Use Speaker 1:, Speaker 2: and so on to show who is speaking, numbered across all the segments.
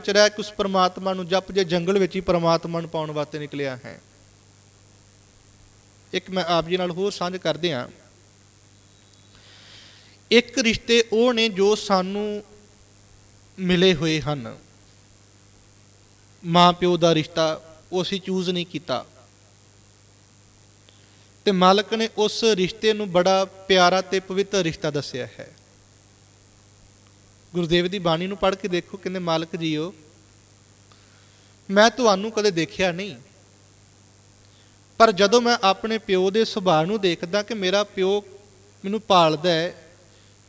Speaker 1: ਵਿੱਚ ਰਹਿ ਕੇ ਉਸ ਪਰਮਾਤਮਾ ਨੂੰ ਜਪ ਜੇ ਜੰਗਲ ਵਿੱਚ ਹੀ ਪਰਮਾਤਮਾ ਨੂੰ ਪਾਉਣ ਵਾਸਤੇ ਨਿਕਲਿਆ ਹੈ। ਇੱਕ ਮੈਂ ਆਪ ਜੀ ਨਾਲ ਹੋਰ ਸਾਂਝ ਕਰਦੇ ਹਾਂ। ਇੱਕ ਰਿਸ਼ਤੇ ਉਹ ਨੇ ਜੋ ਸਾਨੂੰ ਮਿਲੇ ਹੋਏ ਹਨ। ਮਾਂ ਪਿਓ ਦਾ ਰਿਸ਼ਤਾ ਉਹ ਅਸੀਂ ਚੂਜ਼ ਨਹੀਂ ਕੀਤਾ। ਤੇ ਮਾਲਕ ਨੇ ਉਸ ਰਿਸ਼ਤੇ ਨੂੰ ਬੜਾ ਪਿਆਰਾ ਤੇ ਪਵਿੱਤਰ ਰਿਸ਼ਤਾ ਦੱਸਿਆ ਹੈ। ਗੁਰਦੇਵ ਦੀ ਬਾਣੀ ਨੂੰ ਪੜ੍ਹ ਕੇ ਦੇਖੋ ਕਹਿੰਦੇ, ਮਾਲਕ ਜੀਓ, ਮੈਂ ਤੁਹਾਨੂੰ ਕਦੇ ਦੇਖਿਆ ਨਹੀਂ। ਪਰ ਜਦੋਂ ਮੈਂ ਆਪਣੇ ਪਿਓ ਦੇ ਸੁਭਾਅ ਨੂੰ ਦੇਖਦਾ ਕਿ ਮੇਰਾ ਪਿਓ ਮੈਨੂੰ ਪਾਲਦਾ ਹੈ,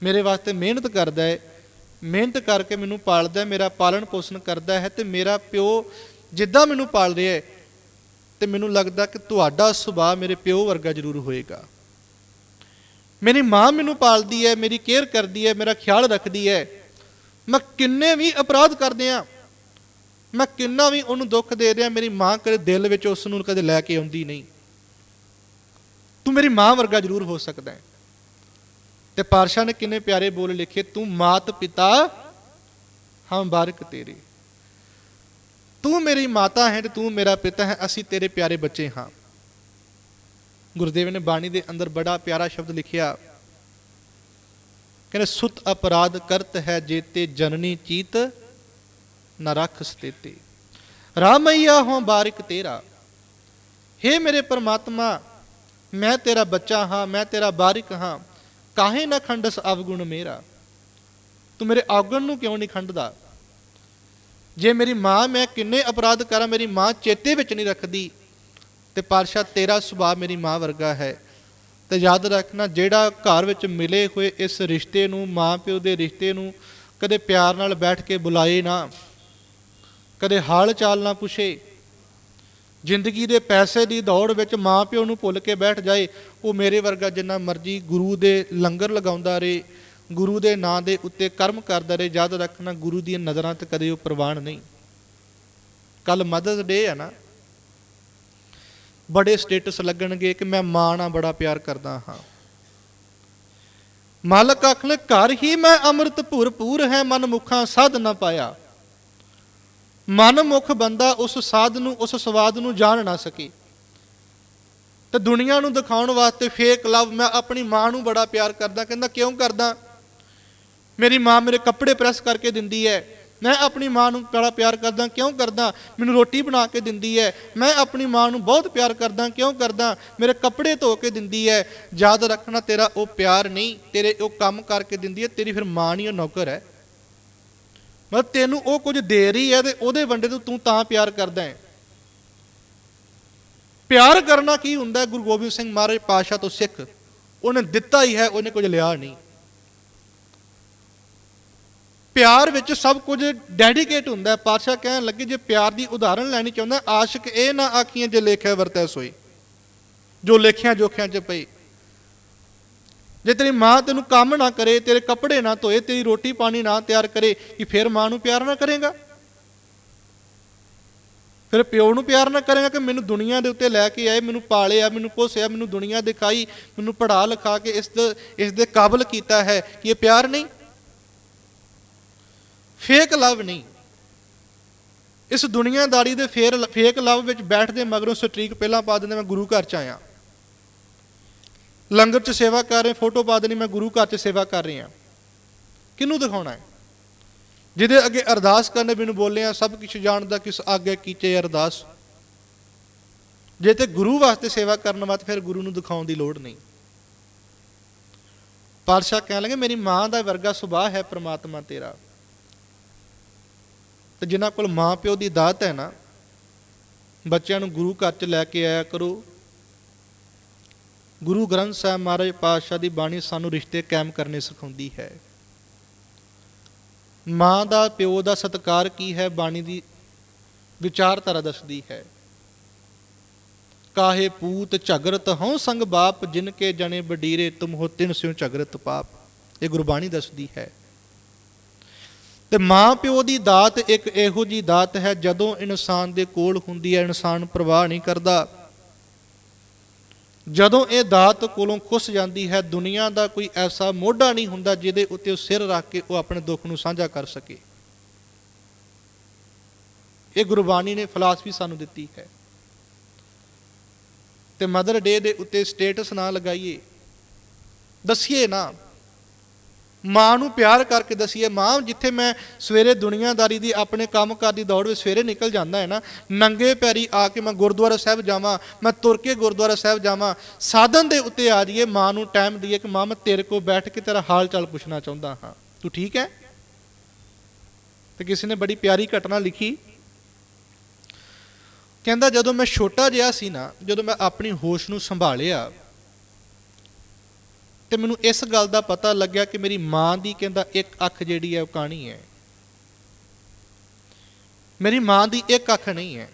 Speaker 1: ਮੇਰੇ ਵਾਸਤੇ ਮਿਹਨਤ ਕਰਦਾ ਹੈ, ਮਿਹਨਤ ਕਰਕੇ ਮੈਨੂੰ ਪਾਲਦਾ ਹੈ, ਮੇਰਾ ਪਾਲਣ ਪੋਸ਼ਣ ਕਰਦਾ ਹੈ ਤੇ ਮੇਰਾ ਪਿਓ ਜਿੱਦਾਂ ਮੈਨੂੰ ਪਾਲ ਰਿਹਾ ਹੈ, ਤੇ ਮੈਨੂੰ ਲੱਗਦਾ ਕਿ ਤੁਹਾਡਾ ਸੁਭਾਅ ਮੇਰੇ ਪਿਓ ਵਰਗਾ ਜ਼ਰੂਰ ਹੋਏਗਾ। ਮੇਰੀ ਮਾਂ ਮੈਨੂੰ ਪਾਲਦੀ ਹੈ, ਮੇਰੀ ਕੇਅਰ ਕਰਦੀ ਹੈ, ਮੇਰਾ ਖਿਆਲ ਰੱਖਦੀ ਹੈ ਮੈਂ ਕਿੰਨੇ ਵੀ ਅਪਰਾਧ ਕਰਦੇ ਆ, ਮੈਂ ਕਿੰਨਾ ਵੀ ਉਹਨੂੰ ਦੁੱਖ ਦੇ ਰਿਹਾ ਮੇਰੀ ਮਾਂ ਕਦੇ ਦਿਲ ਵਿੱਚ ਉਸ ਨੂੰ ਕਦੇ ਲੈ ਕੇ ਆਉਂਦੀ ਨਹੀਂ। ਤੂੰ ਮੇਰੀ ਮਾਂ ਵਰਗਾ ਜ਼ਰੂਰ ਹੋ ਸਕਦਾ ਹੈ। ਤੇ ਪਾਰਸ਼ਾ ਨੇ ਕਿੰਨੇ ਪਿਆਰੇ ਬੋਲ ਲਿਖੇ, ਤੂੰ ਮਾਤ ਪਿਤਾ, ਹਮ ਬਾਰਕ ਤੇਰੇ। ਤੂੰ ਮੇਰੀ ਮਾਤਾ ਹੈ ਤੇ ਤੂੰ ਮੇਰਾ ਪਿਤਾ ਹੈ, ਅਸੀਂ ਤੇਰੇ ਪਿਆਰੇ ਬੱਚੇ ਹਾਂ। ਗੁਰਦੇਵ ਨੇ ਬਾਣੀ ਦੇ ਅੰਦਰ ਬੜਾ ਪਿਆਰਾ ਸ਼ਬਦ ਲਿਖਿਆ ਕਹਿੰਦੇ, ਸੁਤ ਅਪਰਾਧ ਕਰਤ ਹੈ ਜੇਤੇ ਜਨਨੀ ਚੀਤ ਨਾ ਰੱਖ ਸਤੇਤੇ। ਰਾਮਈਆ ਹੋਂ ਬਾਰਿਕ ਤੇਰਾ। हे ਮੇਰੇ ਪਰਮਾਤਮਾ, ਮੈਂ ਤੇਰਾ ਬੱਚਾ ਹਾਂ, ਮੈਂ ਤੇਰਾ ਬਾਰਿਕ ਹਾਂ। ਕਾਹੇ ਨਾ ਖੰਡਸ ਅਵਗੁਣ ਮੇਰਾ? ਤੂੰ ਮੇਰੇ ਔਗਣ ਨੂੰ ਕਿਉਂ ਨਹੀਂ ਖੰਡਦਾ? ਜੇ ਮੇਰੀ ਮਾਂ ਮੈਂ ਕਿੰਨੇ ਅਪਰਾਧ ਕਰਾਂ, ਮੇਰੀ ਮਾਂ ਚੇਤੇ ਵਿੱਚ ਨਹੀਂ ਰੱਖਦੀ, ਤੇ ਪਾਤਸ਼ਾਹ ਤੇਰਾ ਸੁਭਾਅ ਮੇਰੀ ਮਾਂ ਵਰਗਾ ਹੈ। ਤੇ ਯਾਦ ਰੱਖਣਾ, ਜਿਹੜਾ ਘਰ ਵਿੱਚ ਮਿਲੇ ਹੋਏ ਇਸ ਰਿਸ਼ਤੇ ਨੂੰ ਮਾਂ ਪਿਓ ਦੇ ਰਿਸ਼ਤੇ ਨੂੰ ਕਦੇ ਪਿਆਰ ਨਾਲ ਬੈਠ ਕੇ ਬੁਲਾਏ ਨਾ, ਕਦੇ ਹਾਲ ਚਾਲ ਨਾ ਪੁੱਛੇ। ਜ਼ਿੰਦਗੀ ਦੇ ਪੈਸੇ ਦੀ ਦੌੜ ਵਿੱਚ ਮਾਂ ਪਿਓ ਨੂੰ ਭੁੱਲ ਕੇ ਬੈਠ ਜਾਏ, ਉਹ ਮੇਰੇ ਵਰਗਾ ਜਿੰਨਾ ਮਰਜ਼ੀ ਗੁਰੂ ਦੇ ਲੰਗਰ ਲਗਾਉਂਦਾ ਰਹੇ, ਗੁਰੂ ਦੇ ਨਾਂ ਦੇ ਉੱਤੇ ਕਰਮ ਕਰਦਾ ਰਹੇ, ਯਾਦ ਰੱਖਣਾ ਗੁਰੂ ਦੀਆਂ ਨਜ਼ਰਾਂ ਤੇ ਕਦੇ ਉਹ ਪ੍ਰਵਾਨ ਨਹੀਂ। ਕੱਲ ਮਦਰਸ ਡੇ ਆ ਨਾ। ਬੜੇ ਸਟੇਟਸ ਲੱਗਣਗੇ ਕਿ ਮੈਂ ਮਾਂ ਨਾਲ ਬੜਾ ਪਿਆਰ ਕਰਦਾ ਹਾਂ। ਮਾਲਕ ਆਖਲੇ ਘਰ ਹੀ ਮੈਂ ਅੰਮ੍ਰਿਤ ਭਰਪੂਰ ਹੈ, ਮਨ ਮੁਖਾਂ ਸਾਧ ਨਾ ਪਾਇਆ। ਮਨ ਮੁਖ ਬੰਦਾ ਉਸ ਸਾਧ ਨੂੰ, ਉਸ ਸਵਾਦ ਨੂੰ ਜਾਣ ਨਾ ਸਕੇ। ਤੇ ਦੁਨੀਆ ਨੂੰ ਦਿਖਾਉਣ ਵਾਸਤੇ ਫੇਕ ਲਵ, ਮੈਂ ਆਪਣੀ ਮਾਂ ਨੂੰ ਬੜਾ ਪਿਆਰ ਕਰਦਾ, ਕਹਿੰਦਾ, ਕਿਉਂ ਕਰਦਾ? ਮੇਰੀ ਮਾਂ ਮੇਰੇ ਕੱਪੜੇ ਪ੍ਰੈਸ ਕਰਕੇ ਦਿੰਦੀ ਹੈ। ਮੈਂ ਆਪਣੀ ਮਾਂ ਨੂੰ ਬੜਾ ਪਿਆਰ ਕਰਦਾ, ਕਿਉਂ ਕਰਦਾ? ਮੈਨੂੰ ਰੋਟੀ ਬਣਾ ਕੇ ਦਿੰਦੀ ਹੈ। ਮੈਂ ਆਪਣੀ ਮਾਂ ਨੂੰ ਬਹੁਤ ਪਿਆਰ ਕਰਦਾ, ਕਿਉਂ ਕਰਦਾ? ਮੇਰੇ ਕੱਪੜੇ ਧੋ ਕੇ ਦਿੰਦੀ ਹੈ। ਯਾਦ ਰੱਖਣਾ, ਤੇਰਾ ਉਹ ਪਿਆਰ ਨਹੀਂ, ਤੇਰੇ ਉਹ ਕੰਮ ਕਰਕੇ ਦਿੰਦੀ ਹੈ, ਤੇਰੀ ਫਿਰ ਮਾਂ ਨਹੀਂ, ਉਹ ਨੌਕਰ ਹੈ। ਮਤਲਬ ਤੈਨੂੰ ਉਹ ਕੁਝ ਦੇ ਰਹੀ ਹੈ ਤੇ ਉਹਦੇ ਵੰਡੇ ਤੋਂ ਤੂੰ ਤਾਂ ਪਿਆਰ ਕਰਦਾ ਹੈ। ਪਿਆਰ ਕਰਨਾ ਕੀ ਹੁੰਦਾ ਗੁਰੂ ਗੋਬਿੰਦ ਸਿੰਘ ਮਹਾਰਾਜ ਪਾਸ਼ਾ ਤੋਂ ਸਿੱਖ। ਉਹਨੇ ਦਿੱਤਾ ਹੀ ਹੈ, ਉਹਨੇ ਕੁਝ ਲਿਆ ਨਹੀਂ। ਪਿਆਰ ਵਿੱਚ ਸਭ ਕੁਝ ਡੈਡੀਕੇਟ ਹੁੰਦਾ ਪਾਤਸ਼ਾਹ ਕਹਿਣ ਲੱਗੇ, ਜੇ ਪਿਆਰ ਦੀ ਉਦਾਹਰਣ ਲੈਣੀ ਚਾਹੁੰਦਾ ਆਸ਼ਿਕ ਇਹ ਨਾ ਆਖੀਆਂ ਜੇ ਲੇਖਿਆ ਵਰਤੈ ਸੋਈ। ਜੋ ਲੇਖਿਆ ਜੋਖਿਆਂ 'ਚ ਪਈ। ਜੇ ਤੇਰੀ ਮਾਂ ਤੈਨੂੰ ਕੰਮ ਨਾ ਕਰੇ, ਤੇਰੇ ਕੱਪੜੇ ਨਾ ਧੋਏ, ਤੇਰੀ ਰੋਟੀ ਪਾਣੀ ਨਾ ਤਿਆਰ ਕਰੇ ਕਿ ਫਿਰ ਮਾਂ ਨੂੰ ਪਿਆਰ ਨਾ ਕਰੇਗਾ? ਫਿਰ ਪਿਓ ਨੂੰ ਪਿਆਰ ਨਾ ਕਰੇਗਾ ਕਿ ਮੈਨੂੰ ਦੁਨੀਆ ਦੇ ਉੱਤੇ ਲੈ ਕੇ ਆਏ, ਮੈਨੂੰ ਪਾਲਿਆ, ਮੈਨੂੰ ਪੋਸਿਆ, ਮੈਨੂੰ ਦੁਨੀਆ ਦਿਖਾਈ, ਮੈਨੂੰ ਪੜ੍ਹਾ ਲਿਖਾ ਕੇ ਇਸ ਇਸ ਦੇ ਕਾਬਲ ਕੀਤਾ ਹੈ ਕਿ ਇਹ ਪਿਆਰ ਨਹੀਂ? ਫੇਕ ਲਵ ਨਹੀਂ। ਇਸ ਦੁਨੀਆਦਾਰੀ ਦੇ ਫੇਰ ਫੇਕ ਲਵ ਵਿੱਚ ਬੈਠਦੇ ਮਗਰੋਂ ਸਟ੍ਰੀਕ ਪਹਿਲਾਂ ਪਾ ਦਿੰਦੇ, ਮੈਂ ਗੁਰੂ ਘਰ ਚ ਆਇਆ। ਲੰਗਰ ਚ ਸੇਵਾ ਕਰ ਰਹੇ, ਫੋਟੋ ਪਾ ਦੇਣੀ, ਮੈਂ ਗੁਰੂ ਘਰ ਚ ਸੇਵਾ ਕਰ ਰਿਹਾ ਕਿਹਨੂੰ ਦਿਖਾਉਣਾ ਹੈ? ਜਿਹਦੇ ਅੱਗੇ ਅਰਦਾਸ ਕਰਨੇ ਮੈਨੂੰ ਬੋਲਿਆ ਸਭ ਕੁਝ ਜਾਣਦਾ, ਕਿਸ ਆਗੇ ਕੀਚੇ ਅਰਦਾਸ। ਜੇ ਤੇ ਗੁਰੂ ਵਾਸਤੇ ਸੇਵਾ ਕਰਨ ਵਾਸਤੇ ਫਿਰ ਗੁਰੂ ਨੂੰ ਦਿਖਾਉਣ ਦੀ ਲੋੜ ਨਹੀਂ। ਪਾਤਸ਼ਾਹ ਕਹਿਣ ਲੱਗੇ, ਮੇਰੀ ਮਾਂ ਦਾ ਵਰਗਾ ਸੁਭਾਅ ਹੈ ਪ੍ਰਮਾਤਮਾ ਤੇਰਾ। ਤੇ ਜਿਨ੍ਹਾਂ ਕੋਲ ਮਾਂ ਪਿਓ ਦੀ ਦਾਤ ਹੈ ਨਾ, ਬੱਚਿਆਂ ਨੂੰ ਗੁਰੂ ਘਰ ਚ ਲੈ ਕੇ ਆਇਆ ਕਰੋ। ਗੁਰੂ ਗ੍ਰੰਥ ਸਾਹਿਬ ਮਹਾਰਾਜ ਪਾਤਸ਼ਾਹ ਦੀ ਬਾਣੀ ਸਾਨੂੰ ਰਿਸ਼ਤੇ ਕਾਇਮ ਕਰਨੇ ਸਿਖਾਉਂਦੀ ਹੈ। ਮਾਂ ਦਾ, ਪਿਓ ਦਾ ਸਤਕਾਰ ਕੀ ਹੈ ਬਾਣੀ ਦੀ ਵਿਚਾਰਧਾਰਾ ਦੱਸਦੀ ਹੈ। ਕਾਹੇ ਪੂਤ ਝਗਰਤ ਹਉ ਸੰਗ ਬਾਪ, ਜਿਨ ਕੇ ਜਣੇ ਬਡੀਰੇ ਤੁਮ ਹੋ ਤਿਨ ਸਿਉ ਝਗਰਤ ਪਾਪ। ਇਹ ਗੁਰਬਾਣੀ ਦੱਸਦੀ ਹੈ। ਤੇ ਮਾਂ ਪਿਓ ਦੀ ਦਾਤ ਇੱਕ ਇਹੋ ਜੀ ਦਾਤ ਹੈ, ਜਦੋਂ ਇਨਸਾਨ ਦੇ ਕੋਲ ਹੁੰਦੀ ਹੈ, ਇਨਸਾਨ ਪ੍ਰਵਾਹ ਨਹੀਂ ਕਰਦਾ। ਜਦੋਂ ਇਹ ਦਾਤ ਕੋਲੋਂ ਖੁੱਸ ਜਾਂਦੀ ਹੈ, ਦੁਨੀਆ ਦਾ ਕੋਈ ਐਸਾ ਮੋਢਾ ਨਹੀਂ ਹੁੰਦਾ ਜਿਹਦੇ ਉੱਤੇ ਉਹ ਸਿਰ ਰੱਖ ਕੇ ਉਹ ਆਪਣੇ ਦੁੱਖ ਨੂੰ ਸਾਂਝਾ ਕਰ ਸਕੇ। ਇਹ ਗੁਰਬਾਣੀ ਨੇ ਫਲਸਫੀ ਸਾਨੂੰ ਦਿੱਤੀ ਹੈ। ਤੇ ਮਦਰ ਡੇ ਦੇ ਉੱਤੇ ਸਟੇਟਸ ਨਾ ਲਗਾਈਏ। ਦਸੀਏ ਨਾ ਮਾਂ ਨੂੰ ਪਿਆਰ ਕਰਕੇ ਦਸੀਏ, ਮਾਂ, ਜਿੱਥੇ ਮੈਂ ਸਵੇਰੇ ਦੁਨੀਆਦਾਰੀ ਦੀ ਆਪਣੇ ਕੰਮਕਾਰ ਦੀ ਦੌੜ ਵਿੱਚ ਸਵੇਰੇ ਨਿਕਲ ਜਾਂਦਾ ਹੈ ਨਾ, ਨੰਗੇ ਪੈਰੀ ਆ ਕੇ ਮੈਂ ਗੁਰਦੁਆਰਾ ਸਾਹਿਬ ਜਾਵਾਂ, ਮੈਂ ਤੁਰ ਕੇ ਗੁਰਦੁਆਰਾ ਸਾਹਿਬ ਜਾਵਾਂ, ਸਾਧਨ ਦੇ ਉੱਤੇ ਆ ਜਾਈਏ, ਮਾਂ ਨੂੰ ਟਾਈਮ ਦਈਏ ਕਿ ਮਾਂ, ਮੈਂ ਤੇਰੇ ਕੋਲ ਬੈਠ ਕੇ ਤੇਰਾ ਹਾਲ ਚਾਲ ਪੁੱਛਣਾ ਚਾਹੁੰਦਾ ਹਾਂ। ਤੂੰ ਠੀਕ ਹੈ? ਤੇ ਕਿਸੇ ਨੇ ਬੜੀ ਪਿਆਰੀ ਘਟਨਾ ਲਿਖੀ। ਕਹਿੰਦਾ, ਜਦੋਂ ਮੈਂ ਛੋਟਾ ਜਿਹਾ ਸੀ ਨਾ, ਜਦੋਂ ਮੈਂ ਆਪਣੀ ਹੋਸ਼ ਨੂੰ ਸੰਭਾਲਿਆ ਤੇ ਮੈਨੂੰ ਇਸ ਗੱਲ ਦਾ ਪਤਾ ਲੱਗਿਆ ਕਿ ਮੇਰੀ ਮਾਂ ਦੀ ਕਹਿੰਦਾ ਇੱਕ ਅੱਖ ਜਿਹੜੀ ਹੈ ਉਹ ਕਾਣੀ ਹੈ। ਮੇਰੀ ਮਾਂ ਦੀ ਇੱਕ ਅੱਖ ਨਹੀਂ ਹੈ।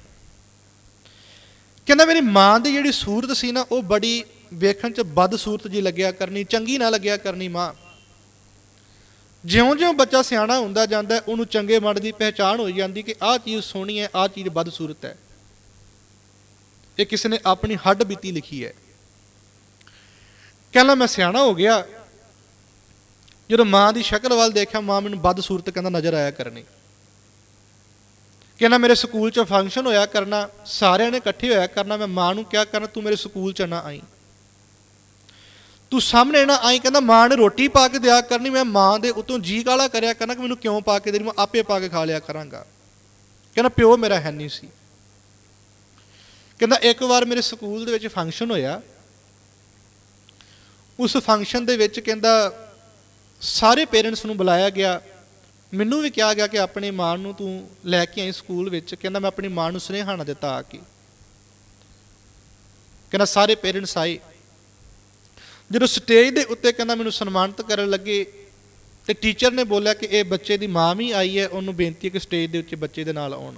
Speaker 1: ਕਹਿੰਦਾ ਮੇਰੀ ਮਾਂ ਦੀ ਜਿਹੜੀ ਸੂਰਤ ਸੀ ਨਾ, ਉਹ ਬੜੀ ਵੇਖਣ ਚ ਬਦ ਸੂਰਤ ਜੀ ਲੱਗਿਆ ਕਰਨੀ, ਚੰਗੀ ਨਾ ਲੱਗਿਆ ਕਰਨੀ ਮਾਂ। ਜਿਉਂ-ਜਿਉਂ ਬੱਚਾ ਸਿਆਣਾ ਹੁੰਦਾ ਜਾਂਦਾ, ਉਹਨੂੰ ਚੰਗੇ ਮਨ ਦੀ ਪਹਿਚਾਣ ਹੋ ਜਾਂਦੀ ਕਿ ਆਹ ਚੀਜ਼ ਸੋਹਣੀ ਹੈ, ਆਹ ਚੀਜ਼ ਬਦ ਸੂਰਤ ਹੈ। ਇਹ ਕਿਸੇ ਨੇ ਆਪਣੀ ਹੱਡ ਬੀਤੀ ਲਿਖੀ ਹੈ। ਕਹਿੰਦਾ ਮੈਂ ਸਿਆਣਾ ਹੋ ਗਿਆ। ਜਦੋਂ ਮਾਂ ਦੀ ਸ਼ਕਲ ਵੱਲ ਦੇਖਿਆ, ਮਾਂ ਮੈਨੂੰ ਬਦ ਸੂਰਤ ਕਹਿੰਦਾ, ਨਜ਼ਰ ਆਇਆ ਕਰਨੀ। ਕਹਿੰਦਾ, ਮੇਰੇ ਸਕੂਲ 'ਚ ਫੰਕਸ਼ਨ ਹੋਇਆ ਕਰਨਾ, ਸਾਰਿਆਂ ਨੇ ਇਕੱਠੇ ਹੋਇਆ ਕਰਨਾ, ਮੈਂ ਮਾਂ ਨੂੰ ਕਿਹਾ ਕਰਨਾ ਤੂੰ ਮੇਰੇ ਸਕੂਲ 'ਚ ਨਾ ਆਈ। ਤੂੰ ਸਾਹਮਣੇ ਨਾ ਆਈ, ਕਹਿੰਦਾ, ਮਾਂ ਨੇ ਰੋਟੀ ਪਾ ਕੇ ਦਿਆ ਕਰਨੀ, ਮੈਂ ਮਾਂ ਦੇ ਉਤੋਂ ਜੀ ਕਾਲਾ ਕਰਿਆ ਕਰਨਾ ਕਿ ਮੈਨੂੰ ਕਿਉਂ ਪਾ ਕੇ ਦੇਣੀ, ਮੈਂ ਆਪੇ ਪਾ ਕੇ ਖਾ ਲਿਆ ਕਰਾਂਗਾ। ਕਹਿੰਦਾ, ਪਿਓ, ਮੇਰਾ ਹੈ ਨਹੀਂ ਸੀ। ਕਹਿੰਦਾ, ਇੱਕ ਵਾਰ ਮੇਰੇ ਸਕੂਲ ਦੇ ਵਿੱਚ ਫੰਕਸ਼ਨ ਹੋਇਆ ਉਸ ਫੰਕਸ਼ਨ ਦੇ ਵਿੱਚ ਕਹਿੰਦਾ, ਸਾਰੇ ਪੇਰੈਂਟਸ ਨੂੰ ਬੁਲਾਇਆ ਗਿਆ। ਮੈਨੂੰ ਵੀ ਕਿਹਾ ਗਿਆ ਕਿ ਆਪਣੀ ਮਾਂ ਨੂੰ ਤੂੰ ਲੈ ਕੇ ਆਈ ਸਕੂਲ ਵਿੱਚ। ਕਹਿੰਦਾ, ਮੈਂ ਆਪਣੀ ਮਾਂ ਨੂੰ ਸੁਨੇਹਾ ਨਾ ਦਿੱਤਾ ਆ ਕੇ। ਕਹਿੰਦਾ, ਸਾਰੇ ਪੇਰੈਂਟਸ ਆਏ। ਜਦੋਂ ਸਟੇਜ ਦੇ ਉੱਤੇ ਕਹਿੰਦਾ, ਮੈਨੂੰ ਸਨਮਾਨਿਤ ਕਰਨ ਲੱਗੇ, ਤੇ ਟੀਚਰ ਨੇ ਬੋਲਿਆ ਕਿ ਇਹ ਬੱਚੇ ਦੀ ਮਾਂ ਵੀ ਆਈ ਹੈ। ਉਹਨੂੰ ਬੇਨਤੀ ਹੈ ਕਿ ਸਟੇਜ ਦੇ ਉੱਤੇ ਬੱਚੇ ਦੇ ਨਾਲ ਆਉਣ।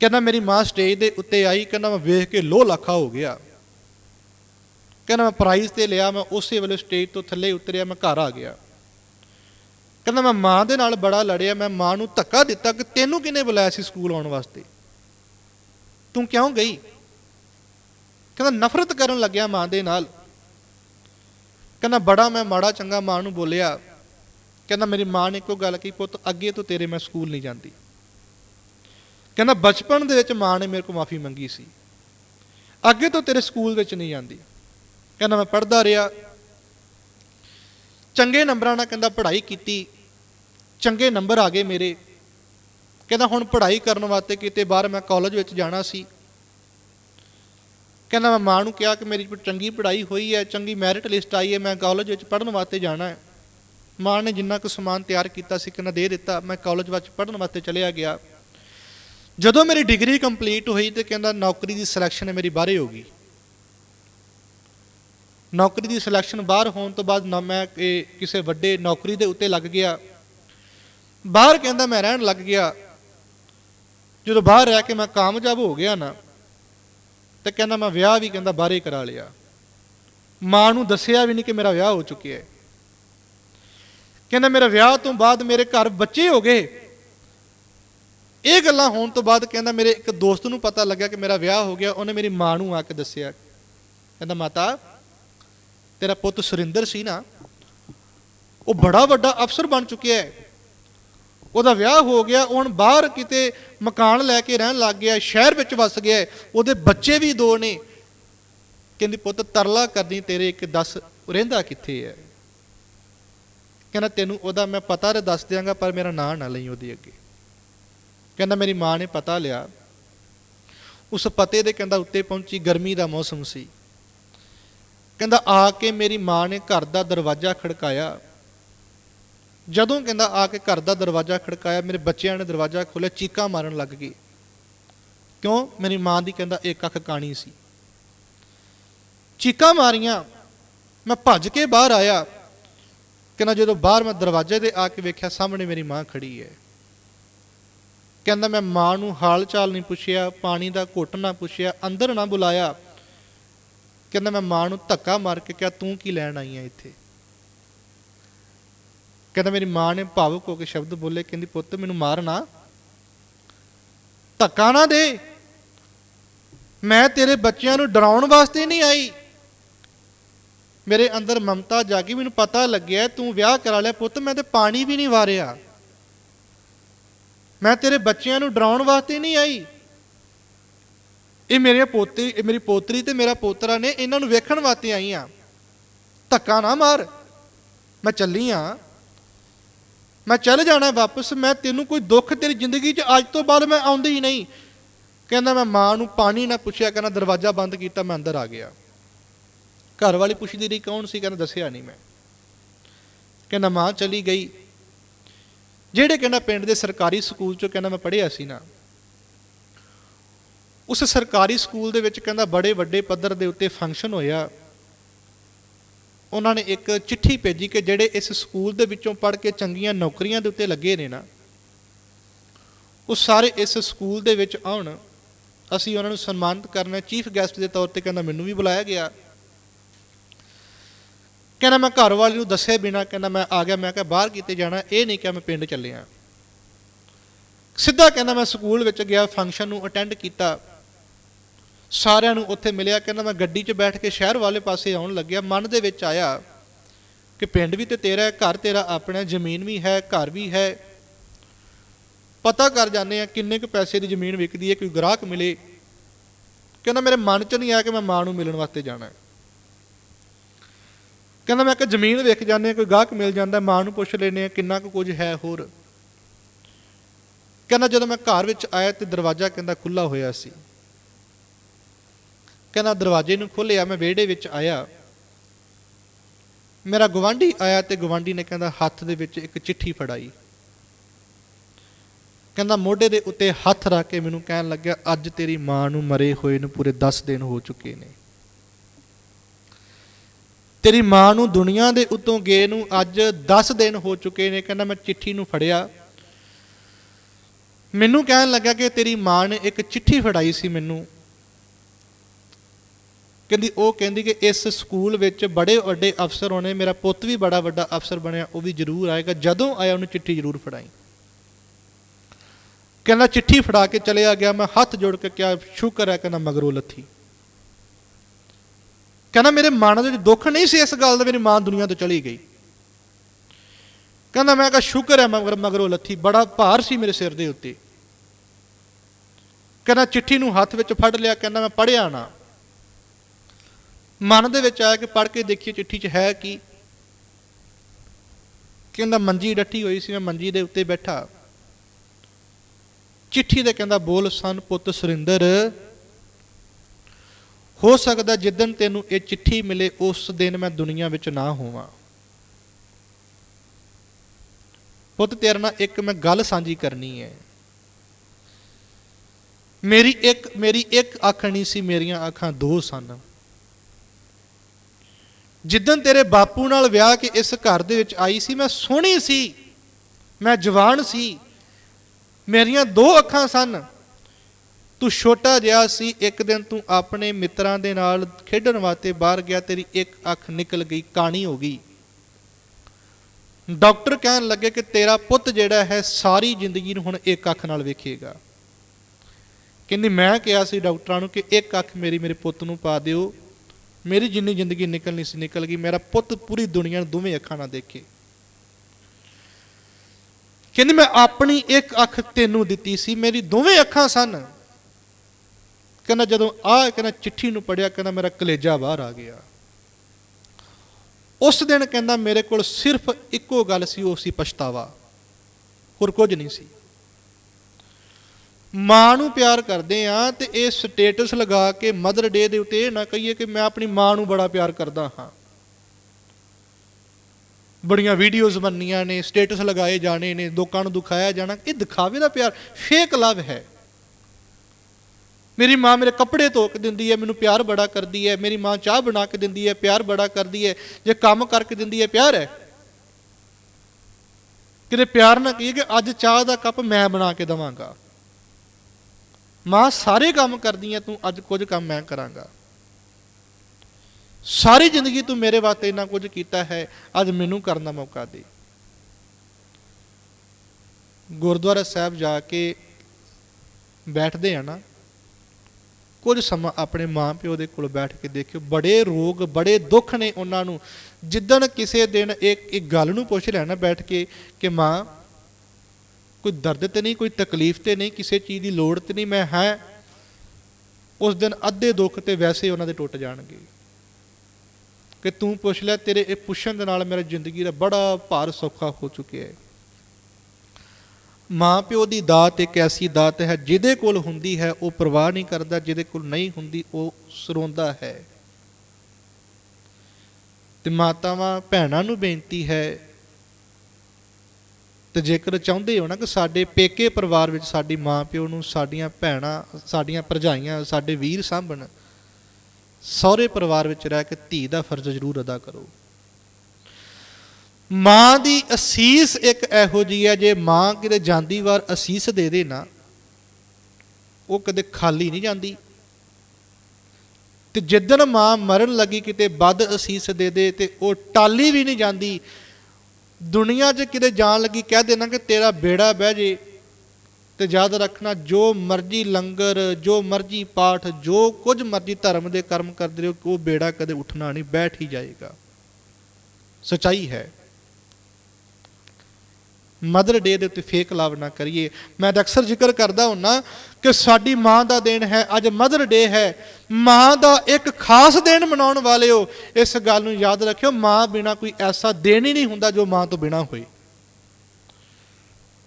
Speaker 1: ਕਹਿੰਦਾ, ਮੇਰੀ ਮਾਂ ਸਟੇਜ ਦੇ ਉੱਤੇ ਆਈ। ਕਹਿੰਦਾ, ਮੈਂ ਵੇਖ ਕੇ ਲੋਹ ਲੱਖਾ ਹੋ ਗਿਆ। ਕਹਿੰਦਾ ਮੈਂ ਪ੍ਰਾਈਜ਼ ਤੇ ਲਿਆ, ਮੈਂ ਉਸੇ ਵੇਲੇ ਸਟੇਜ ਤੋਂ ਥੱਲੇ ਉਤਰਿਆ, ਮੈਂ ਘਰ ਆ ਗਿਆ। ਕਹਿੰਦਾ ਮੈਂ ਮਾਂ ਦੇ ਨਾਲ ਬੜਾ ਲੜਿਆ, ਮੈਂ ਮਾਂ ਨੂੰ ਧੱਕਾ ਦਿੱਤਾ ਕਿ ਤੈਨੂੰ ਕਿਹਨੇ ਬੁਲਾਇਆ ਸੀ ਸਕੂਲ ਆਉਣ ਵਾਸਤੇ? ਤੂੰ ਕਿਉਂ ਗਈ? ਕਹਿੰਦਾ ਨਫ਼ਰਤ ਕਰਨ ਲੱਗਿਆ ਮਾਂ ਦੇ ਨਾਲ। ਕਹਿੰਦਾ ਬੜਾ ਮੈਂ ਮਾੜਾ ਚੰਗਾ ਮਾਂ ਨੂੰ ਬੋਲਿਆ। ਕਹਿੰਦਾ ਮੇਰੀ ਮਾਂ ਨੇ ਇੱਕੋ ਗੱਲ ਕਹੀ, ਪੁੱਤ ਅੱਗੇ ਤੋਂ ਤੇਰੇ ਮੈਂ ਸਕੂਲ ਨਹੀਂ ਜਾਂਦੀ। ਕਹਿੰਦਾ ਬਚਪਨ ਦੇ ਵਿੱਚ ਮਾਂ ਨੇ ਮੇਰੇ ਕੋਲ ਮਾਫੀ ਮੰਗੀ ਸੀ। ਅੱਗੇ ਤੋਂ ਤੇਰੇ ਸਕੂਲ ਵਿੱਚ ਨਹੀਂ ਜਾਂਦੀ। ਕਹਿੰਦਾ ਮੈਂ ਪੜਦਾ ਰਿਹਾ। ਚੰਗੇ ਨੰਬਰਾਂ ਨਾਲ ਕਹਿੰਦਾ ਪੜ੍ਹਾਈ ਕੀਤੀ। ਚੰਗੇ ਨੰਬਰ ਆ ਗਏ ਮੇਰੇ। ਕਹਿੰਦਾ ਹੁਣ ਪੜ੍ਹਾਈ ਕਰਨ ਵਾਸਤੇ ਕਿਤੇ ਬਾਹਰ ਮੈਂ ਕਾਲਜ ਵਿੱਚ ਜਾਣਾ ਸੀ। ਕਹਿੰਦਾ ਮੈਂ ਮਾਂ ਨੂੰ ਕਿਹਾ ਕਿ ਮੇਰੀ ਚੰਗੀ ਪੜ੍ਹਾਈ ਹੋਈ ਹੈ, ਚੰਗੀ ਮੈਰਿਟ ਲਿਸਟ ਆਈ ਹੈ, ਮੈਂ ਕਾਲਜ ਵਿੱਚ ਪੜ੍ਹਨ ਵਾਸਤੇ ਜਾਣਾ ਹੈ। ਮਾਂ ਨੇ ਜਿੰਨਾ ਕੁ ਸਮਾਨ ਤਿਆਰ ਕੀਤਾ ਸੀ ਕਿੰਨਾ ਦੇ ਦਿੱਤਾ, ਮੈਂ ਕਾਲਜ ਵਿੱਚ ਪੜ੍ਹਨ ਵਾਸਤੇ ਚਲਿਆ ਗਿਆ। ਜਦੋਂ ਮੇਰੀ ਡਿਗਰੀ ਕੰਪਲੀਟ ਹੋਈ ਤੇ ਕਹਿੰਦਾ ਨੌਕਰੀ ਦੀ ਸਿਲੈਕਸ਼ਨ ਮੇਰੀ ਬਾਹਰੇ ਹੋ ਗਈ। ਨੌਕਰੀ ਦੀ ਸਿਲੈਕਸ਼ਨ ਬਾਹਰ ਹੋਣ ਤੋਂ ਬਾਅਦ ਨਾ ਮੈਂ ਇਹ ਕਿਸੇ ਵੱਡੇ ਨੌਕਰੀ ਦੇ ਉੱਤੇ ਲੱਗ ਗਿਆ। ਬਾਹਰ ਕਹਿੰਦਾ ਮੈਂ ਰਹਿਣ ਲੱਗ ਗਿਆ। ਜਦੋਂ ਬਾਹਰ ਰਹਿ ਕੇ ਮੈਂ ਕਾਮਯਾਬ ਹੋ ਗਿਆ ਨਾ, ਤੇ ਕਹਿੰਦਾ ਮੈਂ ਵਿਆਹ ਵੀ ਕਹਿੰਦਾ ਬਾਹਰੇ ਕਰਾ ਲਿਆ। ਮਾਂ ਨੂੰ ਦੱਸਿਆ ਵੀ ਨਹੀਂ ਕਿ ਮੇਰਾ ਵਿਆਹ ਹੋ ਚੁੱਕਿਆ ਹੈ। ਕਹਿੰਦਾ ਮੇਰਾ ਵਿਆਹ ਤੋਂ ਬਾਅਦ ਮੇਰੇ ਘਰ ਬੱਚੇ ਹੋ ਗਏ। ਇਹ ਗੱਲਾਂ ਹੋਣ ਤੋਂ ਬਾਅਦ ਕਹਿੰਦਾ ਮੇਰੇ ਇੱਕ ਦੋਸਤ ਨੂੰ ਪਤਾ ਲੱਗਿਆ ਕਿ ਮੇਰਾ ਵਿਆਹ ਹੋ ਗਿਆ, ਉਹਨੇ ਮੇਰੀ ਮਾਂ ਨੂੰ ਆ ਕੇ ਦੱਸਿਆ। ਕਹਿੰਦਾ, ਮਾਤਾ ਤੇਰਾ ਪੁੱਤ ਸੁਰਿੰਦਰ ਸੀ ਨਾ, ਉਹ ਬੜਾ ਵੱਡਾ ਅਫਸਰ ਬਣ ਚੁੱਕਿਆ ਹੈ। ਉਹਦਾ ਵਿਆਹ ਹੋ ਗਿਆ, ਹੁਣ ਬਾਹਰ ਕਿਤੇ ਮਕਾਨ ਲੈ ਕੇ ਰਹਿਣ ਲੱਗ ਗਿਆ, ਸ਼ਹਿਰ ਵਿੱਚ ਵਸ ਗਿਆ ਉਹਦੇ ਬੱਚੇ ਵੀ ਦੋ ਨੇ। ਕਹਿੰਦੀ, ਪੁੱਤ, ਤਰਲਾ ਕਰਨੀ ਤੇਰੇ ਇੱਕ ਦੱਸ ਰਹਿੰਦਾ ਕਿੱਥੇ ਹੈ? ਕਹਿੰਦਾ, ਤੈਨੂੰ ਉਹਦਾ ਮੈਂ ਪਤਾ ਤੇ ਦੱਸ ਦਿਆਂਗਾ, ਪਰ ਮੇਰਾ ਨਾਂ ਨਾ ਲਈ ਉਹਦੇ ਅੱਗੇ। ਕਹਿੰਦਾ, ਮੇਰੀ ਮਾਂ ਨੇ ਪਤਾ ਲਿਆ। ਉਸ ਪਤੇ ਦੇ ਕਹਿੰਦਾ, ਉੱਤੇ ਪਹੁੰਚੀ ਗਰਮੀ ਦਾ ਮੌਸਮ ਸੀ। ਕਹਿੰਦਾ, ਆ ਕੇ ਮੇਰੀ ਮਾਂ ਨੇ ਘਰ ਦਾ ਦਰਵਾਜ਼ਾ ਖੜਕਾਇਆ। ਜਦੋਂ ਕਹਿੰਦਾ, ਆ ਕੇ ਘਰ ਦਾ ਦਰਵਾਜ਼ਾ ਖੜਕਾਇਆ, ਮੇਰੇ ਬੱਚਿਆਂ ਨੇ ਦਰਵਾਜ਼ਾ ਖੋਲ੍ਹਿਆ, ਚੀਕਾਂ ਮਾਰਨ ਲੱਗ ਗਈ ਕਿਉਂ? ਮੇਰੀ ਮਾਂ ਦੀ ਕਹਿੰਦਾ, ਇੱਕ ਅੱਖ ਕਾਣੀ ਸੀ। ਚੀਕਾਂ ਮਾਰੀਆਂ। ਮੈਂ ਭੱਜ ਕੇ ਬਾਹਰ ਆਇਆ। ਕਹਿੰਦਾ, ਜਦੋਂ ਬਾਹਰ ਮੈਂ ਦਰਵਾਜ਼ੇ 'ਤੇ ਆ ਕੇ ਵੇਖਿਆ, ਸਾਹਮਣੇ ਮੇਰੀ ਮਾਂ ਖੜੀ ਹੈ। ਕਹਿੰਦਾ, ਮੈਂ ਮਾਂ ਨੂੰ ਹਾਲ ਚਾਲ ਨਹੀਂ ਪੁੱਛਿਆ, ਪਾਣੀ ਦਾ ਘੁੱਟ ਨਾ ਪੁੱਛਿਆ, ਅੰਦਰ ਨਾ ਬੁਲਾਇਆ। ਕਹਿੰਦਾ ਮੈਂ ਮਾਂ ਨੂੰ ਧੱਕਾ ਮਾਰ ਕੇ ਕਿਹਾ, ਤੂੰ ਕੀ ਲੈਣ ਆਈ ਆ ਇੱਥੇ? ਕਹਿੰਦਾ, ਮੇਰੀ ਮਾਂ ਨੇ ਭਾਵੁਕ ਹੋ ਕੇ ਸ਼ਬਦ ਬੋਲੇ, ਕਹਿੰਦੀ, ਪੁੱਤ, ਮੈਨੂੰ ਮਾਰ ਨਾ। ਧੱਕਾ ਨਾ ਦੇ। ਮੈਂ ਤੇਰੇ ਬੱਚਿਆਂ ਨੂੰ ਡਰਾਉਣ ਵਾਸਤੇ ਨਹੀਂ ਆਈ। ਮੇਰੇ ਅੰਦਰ ਮਮਤਾ ਜਾਗੀ, ਮੈਨੂੰ ਪਤਾ ਲੱਗਿਆ, ਤੂੰ ਵਿਆਹ ਕਰਾ ਲਿਆ। ਪੁੱਤ, ਮੈਂ ਤੇ ਪਾਣੀ ਵੀ ਨਹੀਂ ਵਾਰਿਆ। ਮੈਂ ਤੇਰੇ ਬੱਚਿਆਂ ਨੂੰ ਡਰਾਉਣ ਵਾਸਤੇ ਨਹੀਂ ਆਈ। ਇਹ ਮੇਰੇ ਪੋਤੇ, ਇਹ ਮੇਰੀ ਪੋਤਰੀ ਤੇ ਮੇਰਾ ਪੋਤਰਾ ਨੇ ਇਹਨਾਂ ਨੂੰ ਵੇਖਣ ਵਾਸਤੇ ਆਈ ਆ ਧੱਕਾ ਨਾ ਮਾਰ। ਮੈਂ ਚੱਲੀ ਆ। ਮੈਂ ਚੱਲ ਜਾਣਾ ਵਾਪਸ। ਮੈਂ ਤੈਨੂੰ ਕੋਈ ਦੁੱਖ ਤੇਰੀ ਜ਼ਿੰਦਗੀ 'ਚ ਅੱਜ ਤੋਂ ਬਾਅਦ ਮੈਂ ਆਉਂਦੀ ਹੀ ਨਹੀਂ। ਕਹਿੰਦਾ ਮੈਂ ਮਾਂ ਨੂੰ ਪਾਣੀ ਨਾ ਪੁੱਛਿਆ, ਕਹਿੰਦਾ ਦਰਵਾਜ਼ਾ ਬੰਦ ਕੀਤਾ, ਮੈਂ ਅੰਦਰ ਆ ਗਿਆ। ਘਰ ਵਾਲੀ ਪੁੱਛਦੀ ਰਹੀ, ਕੌਣ ਸੀ? ਕਹਿੰਦਾ, ਦੱਸਿਆ ਨਹੀਂ ਮੈਂ। ਕਹਿੰਦਾ, ਮਾਂ ਚਲੀ ਗਈ। ਜਿਹੜੇ ਕਹਿੰਦਾ ਪਿੰਡ ਦੇ ਸਰਕਾਰੀ ਸਕੂਲ 'ਚੋਂ ਕਹਿੰਦਾ, ਮੈਂ ਪੜ੍ਹਿਆ ਸੀ ਨਾ। ਉਸ ਸਰਕਾਰੀ ਸਕੂਲ ਦੇ ਵਿੱਚ ਕਹਿੰਦਾ ਬੜੇ ਵੱਡੇ ਪੱਧਰ ਦੇ ਉੱਤੇ ਫੰਕਸ਼ਨ ਹੋਇਆ। ਉਹਨਾਂ ਨੇ ਇੱਕ ਚਿੱਠੀ ਭੇਜੀ ਕਿ ਜਿਹੜੇ ਇਸ ਸਕੂਲ ਦੇ ਵਿੱਚੋਂ ਪੜ੍ਹ ਕੇ ਚੰਗੀਆਂ ਨੌਕਰੀਆਂ ਦੇ ਉੱਤੇ ਲੱਗੇ ਨੇ ਨਾ, ਉਹ ਸਾਰੇ ਇਸ ਸਕੂਲ ਦੇ ਵਿੱਚ ਆਉਣ। ਅਸੀਂ ਉਹਨਾਂ ਨੂੰ ਸਨਮਾਨਿਤ ਕਰਨਾ ਚੀਫ ਗੈਸਟ ਦੇ ਤੌਰ ਤੇ ਕਹਿੰਦਾ ਮੈਨੂੰ ਵੀ ਬੁਲਾਇਆ ਗਿਆ। ਕਹਿੰਦਾ ਮੈਂ ਘਰ ਵਾਲੇ ਨੂੰ ਦੱਸੇ ਬਿਨਾ, ਕਹਿੰਦਾ ਮੈਂ ਆ ਗਿਆ, ਮੈਂ ਕਿਹਾ ਬਾਹਰ ਕਿਤੇ ਜਾਣਾ, ਇਹ ਨਹੀਂ ਕਿ ਮੈਂ ਪਿੰਡ ਚੱਲਿਆ। ਸਿੱਧਾ ਕਹਿੰਦਾ ਮੈਂ ਸਕੂਲ ਵਿੱਚ ਗਿਆ ਫੰਕਸ਼ਨ ਨੂੰ ਅਟੈਂਡ ਕੀਤਾ। ਸਾਰਿਆਂ ਨੂੰ ਉੱਥੇ ਮਿਲਿਆ, ਕਹਿੰਦਾ ਮੈਂ ਗੱਡੀ 'ਚ ਬੈਠ ਕੇ ਸ਼ਹਿਰ ਵਾਲੇ ਪਾਸੇ ਆਉਣ ਲੱਗਿਆ, ਮਨ ਦੇ ਵਿੱਚ ਆਇਆ ਕਿ ਪਿੰਡ ਵੀ ਤੇ ਤੇਰਾ ਹੈ, ਘਰ ਤੇਰਾ ਆਪਣਾ ਜ਼ਮੀਨ ਵੀ ਹੈ, ਘਰ ਵੀ ਹੈ। ਪਤਾ ਕਰ ਜਾਂਦੇ ਆ ਕਿੰਨੇ ਕੁ ਪੈਸੇ ਦੀ ਜ਼ਮੀਨ ਵਿਕਦੀ ਹੈ, ਕੋਈ ਗ੍ਰਾਹਕ ਮਿਲੇ। ਕਹਿੰਦਾ ਮੇਰੇ ਮਨ 'ਚ ਨਹੀਂ ਆਇਆ ਕਿ ਮੈਂ ਮਾਂ ਨੂੰ ਮਿਲਣ ਵਾਸਤੇ ਜਾਣਾ ਹੈ। ਕਹਿੰਦਾ ਮੈਂ ਕਿ ਜ਼ਮੀਨ ਵੇਖ ਜਾਂਦੇ ਆ ਕੋਈ ਗਾਹਕ ਮਿਲ ਜਾਂਦਾ, ਮਾਂ ਨੂੰ ਪੁੱਛ ਲੈਨੇ ਆ ਕਿੰਨਾ ਕੁ ਕੁਝ ਹੈ ਹੋਰ। ਕਹਿੰਦਾ ਜਦੋਂ ਮੈਂ ਘਰ ਵਿੱਚ ਆਇਆ ਤੇ ਦਰਵਾਜ਼ਾ ਕਹਿੰਦਾ ਖੁੱਲਾ ਹੋਇਆ ਸੀ। ਕਹਿੰਦਾ, ਦਰਵਾਜ਼ੇ ਨੂੰ ਖੋਲ੍ਹਿਆ, ਮੈਂ ਵਿਹੜੇ ਵਿੱਚ ਆਇਆ। ਮੇਰਾ ਗਵਾਂਢੀ ਆਇਆ ਤੇ ਗਵਾਂਢੀ ਨੇ ਕਹਿੰਦਾ, ਹੱਥ ਦੇ ਵਿੱਚ ਇੱਕ ਚਿੱਠੀ ਫੜਾਈ। ਕਹਿੰਦਾ, ਮੋਢੇ ਦੇ ਉੱਤੇ ਹੱਥ ਰੱਖ ਕੇ ਮੈਨੂੰ ਕਹਿਣ ਲੱਗਿਆ, ਅੱਜ ਤੇਰੀ ਮਾਂ ਨੂੰ ਮਰੇ ਹੋਏ ਨੂੰ ਪੂਰੇ 10 ਦਿਨ ਹੋ ਚੁੱਕੇ ਨੇ। ਤੇਰੀ ਮਾਂ ਨੂੰ ਦੁਨੀਆ ਦੇ ਉੱਤੋਂ ਗਏ ਨੂੰ ਅੱਜ 10 ਦਿਨ ਹੋ ਚੁੱਕੇ ਨੇ। ਕਹਿੰਦਾ, ਮੈਂ ਚਿੱਠੀ ਨੂੰ ਫੜਿਆ। ਮੈਨੂੰ ਕਹਿਣ ਲੱਗਾ ਕਿ ਤੇਰੀ ਮਾਂ ਨੇ ਇੱਕ ਚਿੱਠੀ ਫੜਾਈ ਸੀ ਮੈਨੂੰ। ਕਹਿੰਦੀ, ਉਹ ਕਹਿੰਦੀ ਕਿ ਇਸ ਸਕੂਲ ਵਿੱਚ ਬੜੇ ਵੱਡੇ ਅਫਸਰ ਹੋਣੇ, ਮੇਰਾ ਪੁੱਤ ਵੀ ਬੜਾ ਵੱਡਾ ਅਫਸਰ ਬਣਿਆ, ਉਹ ਵੀ ਜ਼ਰੂਰ ਆਏਗਾ, ਜਦੋਂ ਆਇਆ ਉਹਨੂੰ ਚਿੱਠੀ ਜ਼ਰੂਰ ਫੜਾਈ। ਕਹਿੰਦਾ, ਚਿੱਠੀ ਫੜਾ ਕੇ ਚਲਿਆ ਗਿਆ, ਮੈਂ ਹੱਥ ਜੋੜ ਕੇ ਕਿਹਾ, ਸ਼ੁਕਰ ਹੈ, ਕਹਿੰਦਾ, ਮਗਰੋਂ ਲੱਥੀ। ਕਹਿੰਦਾ, ਮੇਰੇ ਮਨ ਦੇ ਵਿੱਚ ਦੁੱਖ ਨਹੀਂ ਸੀ ਇਸ ਗੱਲ ਦਾ, ਮੇਰੀ ਮਾਂ ਦੁਨੀਆ ਤੋਂ ਚਲੀ ਗਈ। ਕਹਿੰਦਾ, ਮੈਂ ਕਿਹਾ, ਸ਼ੁਕਰ ਹੈ, ਮਗਰ, ਮਗਰੋਂ ਲੱਥੀ, ਬੜਾ ਭਾਰ ਸੀ ਮੇਰੇ ਸਿਰ ਦੇ ਉੱਤੇ। ਕਹਿੰਦਾ, ਚਿੱਠੀ ਨੂੰ ਹੱਥ ਵਿੱਚ ਫੜ ਲਿਆ, ਕਹਿੰਦਾ, ਮੈਂ ਪੜਿਆ ਨਾ। ਮਨ ਦੇ ਵਿੱਚ ਆਇਆ ਕਿ ਪੜ੍ਹ ਕੇ ਦੇਖੀਏ, ਚਿੱਠੀ 'ਚ ਹੈ ਕੀ? ਕਹਿੰਦਾ ਮੰਜੀ ਡੱਠੀ ਹੋਈ ਸੀ, ਮੈਂ ਮੰਜੀ ਦੇ ਉੱਤੇ ਬੈਠਾ। ਚਿੱਠੀ ਦੇ ਕਹਿੰਦਾ, ਬੋਲ ਸਨ ਪੁੱਤ ਸੁਰਿੰਦਰ, ਹੋ ਸਕਦਾ ਜਿੱਦਣ ਤੈਨੂੰ ਇਹ ਚਿੱਠੀ ਮਿਲੇ, ਉਸ ਦਿਨ ਮੈਂ ਦੁਨੀਆ ਵਿੱਚ ਨਾ ਹੋਵਾਂ। ਪੁੱਤ, ਤੇਰੇ ਨਾਲ ਇੱਕ ਮੈਂ ਗੱਲ ਸਾਂਝੀ ਕਰਨੀ ਹੈ। ਮੇਰੀ ਇੱਕ ਮੇਰੀ ਇੱਕ ਅੱਖ ਨਹੀਂ ਸੀ, ਮੇਰੀਆਂ ਅੱਖਾਂ ਦੋ ਸਨ। ਜਿੱਦਣ ਤੇਰੇ ਬਾਪੂ ਨਾਲ ਵਿਆਹ ਕੇ ਇਸ ਘਰ ਦੇ ਵਿੱਚ ਆਈ ਸੀ, ਮੈਂ ਸੋਹਣੀ ਸੀ, ਮੈਂ ਜਵਾਨ ਸੀ, ਮੇਰੀਆਂ ਦੋ ਅੱਖਾਂ ਸਨ। ਤੂੰ ਛੋਟਾ ਜਿਹਾ ਸੀ, ਇੱਕ ਦਿਨ ਤੂੰ ਆਪਣੇ ਮਿੱਤਰਾਂ ਦੇ ਨਾਲ ਖੇਡਣ ਵਾਸਤੇ ਬਾਹਰ ਗਿਆ, ਤੇਰੀ ਇੱਕ ਅੱਖ ਨਿਕਲ ਗਈ, ਕਾਣੀ ਹੋ ਗਈ। ਡਾਕਟਰ ਕਹਿਣ ਲੱਗੇ ਕਿ ਤੇਰਾ ਪੁੱਤ ਜਿਹੜਾ ਹੈ, ਸਾਰੀ ਜ਼ਿੰਦਗੀ ਨੂੰ ਹੁਣ ਇੱਕ ਅੱਖ ਨਾਲ ਵੇਖੇਗਾ। ਕਹਿੰਦੀ, ਮੈਂ ਕਿਹਾ ਸੀ ਡਾਕਟਰਾਂ ਨੂੰ ਕਿ ਇੱਕ ਅੱਖ ਮੇਰੀ ਮੇਰੇ ਪੁੱਤ ਨੂੰ ਪਾ ਦਿਓ ਮੇਰੀ ਜਿੰਨੀ ਜ਼ਿੰਦਗੀ ਨਿਕਲਣੀ ਸੀ, ਨਿਕਲ ਗਈ। ਮੇਰਾ ਪੁੱਤ ਪੂਰੀ ਦੁਨੀਆ ਨੂੰ ਦੋਵੇਂ ਅੱਖਾਂ ਨਾਲ ਦੇਖੇ। ਕਹਿੰਦੀ, ਮੈਂ ਆਪਣੀ ਇੱਕ ਅੱਖ ਤੈਨੂੰ ਦਿੱਤੀ ਸੀ, ਮੇਰੀ ਦੋਵੇਂ ਅੱਖਾਂ ਸਨ। ਕਹਿੰਦਾ, ਜਦੋਂ ਆ ਕਹਿੰਦਾ ਚਿੱਠੀ ਨੂੰ ਪੜਿਆ ਕਹਿੰਦਾ, ਮੇਰਾ ਕਲੇਜਾ ਬਾਹਰ ਆ ਗਿਆ। ਉਸ ਦਿਨ ਕਹਿੰਦਾ, ਮੇਰੇ ਕੋਲ ਸਿਰਫ ਇੱਕੋ ਗੱਲ ਸੀ, ਉਹ ਸੀ ਪਛਤਾਵਾ। ਹੋਰ ਕੁਝ ਨਹੀਂ ਸੀ। ਮਾਂ ਨੂੰ ਪਿਆਰ ਕਰਦੇ ਆ ਤੇ ਇਹ ਸਟੇਟਸ ਲਗਾ ਕੇ ਮਦਰ ਡੇ ਦੇ ਉੱਤੇ ਇਹ ਨਾ ਕਹੀਏ ਕਿ ਮੈਂ ਆਪਣੀ ਮਾਂ ਨੂੰ ਬੜਾ ਪਿਆਰ ਕਰਦਾ ਹਾਂ। ਬੜੀਆਂ ਵੀਡੀਓਜ਼ ਬਣਨੀਆਂ ਨੇ ਸਟੇਟਸ ਲਗਾਏ ਜਾਣੇ ਨੇ, ਲੋਕਾਂ ਨੂੰ ਦਿਖਾਇਆ ਜਾਣਾ, ਇਹ ਦਿਖਾਵੇ ਦਾ ਪਿਆਰ ਫੇਕ ਲਵ ਹੈ। ਮੇਰੀ ਮਾਂ ਮੇਰੇ ਕੱਪੜੇ ਧੋ ਕੇ ਦਿੰਦੀ ਹੈ, ਮੈਨੂੰ ਪਿਆਰ ਬੜਾ ਕਰਦੀ ਹੈ, ਮੇਰੀ ਮਾਂ ਚਾਹ ਬਣਾ ਕੇ ਦਿੰਦੀ ਹੈ, ਪਿਆਰ ਬੜਾ ਕਰਦੀ ਹੈ, ਜੇ ਕੰਮ ਕਰਕੇ ਦਿੰਦੀ ਹੈ, ਪਿਆਰ ਹੈ। ਕਿਤੇ ਪਿਆਰ ਨਾ ਕਹੀਏ ਕਿ ਅੱਜ ਚਾਹ ਦਾ ਕੱਪ ਮੈਂ ਬਣਾ ਕੇ ਦਵਾਂਗਾ। ਮਾਂ, ਸਾਰੇ ਕੰਮ ਕਰਦੀ ਹੈ ਤੂੰ ਅੱਜ ਕੁਝ ਕੰਮ ਮੈਂ ਕਰਾਂਗਾ। ਸਾਰੀ ਜ਼ਿੰਦਗੀ ਤੂੰ ਮੇਰੇ ਵਾਸਤੇ ਇੰਨਾ ਕੁਝ ਕੀਤਾ ਹੈ, ਅੱਜ ਮੈਨੂੰ ਕਰਨ ਦਾ ਮੌਕਾ ਦੇ। ਗੁਰਦੁਆਰਾ ਸਾਹਿਬ ਜਾ ਕੇ ਬੈਠਦੇ ਆ ਨਾ, ਕੁਝ ਸਮਾਂ ਆਪਣੇ ਮਾਂ ਪਿਓ ਦੇ ਕੋਲ ਬੈਠ ਕੇ ਦੇਖਿਓ, ਬੜੇ ਰੋਗ, ਬੜੇ ਦੁੱਖ ਨੇ ਉਹਨਾਂ ਨੂੰ। ਜਿੱਦਣ ਕਿਸੇ ਦਿਨ ਇੱਕ ਇੱਕ ਗੱਲ ਨੂੰ ਪੁੱਛ ਲਿਆ ਨਾ ਬੈਠ ਕੇ ਕਿ ਮਾਂ ਕੋਈ ਦਰਦ ਤੇ ਨਹੀਂ, ਕੋਈ ਤਕਲੀਫ ਤੇ ਨਹੀਂ, ਕਿਸੇ ਚੀਜ਼ ਦੀ ਲੋੜ ਤੇ ਨਹੀਂ, ਮੈਂ ਹੈ। ਉਸ ਦਿਨ ਅੱਧੇ ਦੁੱਖ ਤੇ ਵੈਸੇ ਉਹਨਾਂ ਦੇ ਟੁੱਟ ਜਾਣਗੇ। ਕਿ ਤੂੰ ਪੁੱਛ ਲੈ, ਤੇਰੇ ਇਹ ਪੁੱਛਣ ਦੇ ਨਾਲ ਮੇਰਾ ਜ਼ਿੰਦਗੀ ਦਾ ਬੜਾ ਭਾਰ ਸੌਖਾ ਹੋ ਚੁੱਕਿਆ ਹੈ। ਮਾਂ ਪਿਓ ਦੀ ਦਾਤ ਇੱਕ ਐਸੀ ਦਾਤ ਹੈ, ਜਿਹਦੇ ਕੋਲ ਹੁੰਦੀ ਹੈ, ਉਹ ਪਰਵਾਹ ਨਹੀਂ ਕਰਦਾ, ਜਿਹਦੇ ਕੋਲ ਨਹੀਂ ਹੁੰਦੀ, ਉਹ ਸਰੋਂਦਾ ਹੈ। ਤੇ ਮਾਤਾਵਾਂ, ਭੈਣਾਂ ਨੂੰ ਬੇਨਤੀ ਹੈ ਤੇ ਜੇਕਰ ਚਾਹੁੰਦੇ ਹੋ ਨਾ ਕਿ ਸਾਡੇ ਪੇਕੇ ਪਰਿਵਾਰ ਵਿੱਚ ਸਾਡੀ ਮਾਂ ਪਿਓ ਨੂੰ ਸਾਡੀਆਂ ਭੈਣਾਂ, ਸਾਡੀਆਂ ਭਰਜਾਈਆਂ, ਸਾਡੇ ਵੀਰ ਸਾਂਭਣ, ਸਹੁਰੇ ਪਰਿਵਾਰ ਵਿੱਚ ਰਹਿ ਕੇ ਧੀ ਦਾ ਫਰਜ਼ ਜ਼ਰੂਰ ਅਦਾ ਕਰੋ। ਮਾਂ ਦੀ ਅਸੀਸ ਇੱਕ ਇਹੋ ਜੀ ਹੈ, ਜੇ ਮਾਂ ਕਿਤੇ ਜਾਂਦੀ ਵਾਰ ਅਸੀਸ ਦੇ ਦੇ ਨਾ, ਉਹ ਕਦੇ ਖਾਲੀ ਨਹੀਂ ਜਾਂਦੀ। ਤੇ ਜਿੱਦਣ ਮਾਂ ਮਰਨ ਲੱਗੀ ਕਿਤੇ ਵੱਧ ਅਸੀਸ ਦੇ ਦੇ ਤੇ ਉਹ ਟਾਲੀ ਵੀ ਨਹੀਂ ਜਾਂਦੀ ਦੁਨੀਆ 'ਚ ਕਿਤੇ ਜਾਣ ਲੱਗੀ, ਕਹਿ ਦੇਣਾ ਕਿ ਤੇਰਾ ਬੇੜਾ ਬਹਿ ਜੇ ਤੇ ਯਾਦ ਰੱਖਣਾ, ਜੋ ਮਰਜ਼ੀ ਲੰਗਰ, ਜੋ ਮਰਜ਼ੀ ਪਾਠ, ਜੋ ਕੁਝ ਮਰਜ਼ੀ ਧਰਮ ਦੇ ਕਰਮ ਕਰਦੇ ਰਹੋ ਉਹ ਬੇੜਾ ਕਦੇ ਉੱਠਣਾ ਨਹੀਂ, ਬੈਠ ਹੀ ਜਾਏਗਾ। ਸਚਾਈ ਹੈ। ਮਦਰ ਡੇ ਦੇ ਉੱਤੇ ਫੇਕ ਲਾਭ ਨਾ ਕਰੀਏ। ਮੈਂ ਤਾਂ ਅਕਸਰ ਜ਼ਿਕਰ ਕਰਦਾ ਹੁੰਨਾ ਕਿ ਸਾਡੀ ਮਾਂ ਦਾ ਦਿਨ ਹੈ, ਅੱਜ ਮਦਰ ਡੇ ਹੈ। ਮਾਂ ਦਾ ਇੱਕ ਖਾਸ ਦਿਨ ਮਨਾਉਣ ਵਾਲਿਓ, ਇਸ ਗੱਲ ਨੂੰ ਯਾਦ ਰੱਖਿਓ, ਮਾਂ ਬਿਨਾ ਕੋਈ ਐਸਾ ਦਿਨ ਹੀ ਨਹੀਂ ਹੁੰਦਾ ਜੋ ਮਾਂ ਤੋਂ ਬਿਨਾ ਹੋਏ।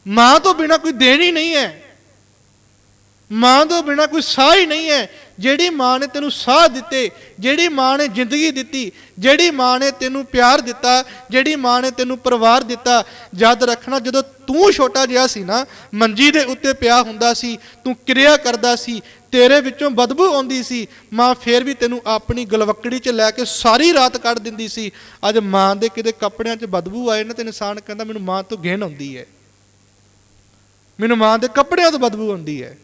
Speaker 1: ਮਾਂ ਤੋਂ ਬਿਨਾ ਕੋਈ ਦਿਨ ਹੀ ਨਹੀਂ ਹੈ। ਮਾਂ ਤੋਂ ਬਿਨਾ ਕੋਈ ਸਾਹ ਹੀ ਨਹੀਂ ਹੈ। ਜਿਹੜੀ ਮਾਂ ਨੇ ਤੈਨੂੰ ਸਾਹ ਦਿੱਤੇ, ਜਿਹੜੀ ਮਾਂ ਨੇ ਜ਼ਿੰਦਗੀ ਦਿੱਤੀ, ਜਿਹੜੀ ਮਾਂ ਨੇ ਤੈਨੂੰ ਪਿਆਰ ਦਿੱਤਾ, ਜਿਹੜੀ ਮਾਂ ਨੇ ਤੈਨੂੰ ਪਰਿਵਾਰ ਦਿੱਤਾ, ਯਾਦ ਰੱਖਣਾ ਜਦੋਂ ਤੂੰ ਛੋਟਾ ਜਿਹਾ ਸੀ ਨਾ, ਮੰਜੀ ਦੇ ਉੱਤੇ ਪਿਆ ਹੁੰਦਾ ਸੀ, ਤੂੰ ਕਿਰਿਆ ਕਰਦਾ ਸੀ, ਤੇਰੇ ਵਿੱਚੋਂ ਬਦਬੂ ਆਉਂਦੀ ਸੀ, ਮਾਂ ਫੇਰ ਵੀ ਤੈਨੂੰ ਆਪਣੀ ਗਲਵੱਕੜੀ 'ਚ ਲੈ ਕੇ ਸਾਰੀ ਰਾਤ ਕੱਢ ਦਿੰਦੀ ਸੀ। ਅੱਜ ਮਾਂ ਦੇ ਕਿਤੇ ਕੱਪੜਿਆਂ 'ਚ ਬਦਬੂ ਆਏ ਨਾ, ਤੇ ਇਨਸਾਨ ਕਹਿੰਦਾ, ਮੈਨੂੰ ਮਾਂ ਤੋਂ ਘਿਣ ਆਉਂਦੀ ਹੈ। ਮੈਨੂੰ ਮਾਂ ਦੇ ਕੱਪੜਿਆਂ ਤੋਂ ਬਦਬੂ ਆਉਂਦੀ ਹੈ।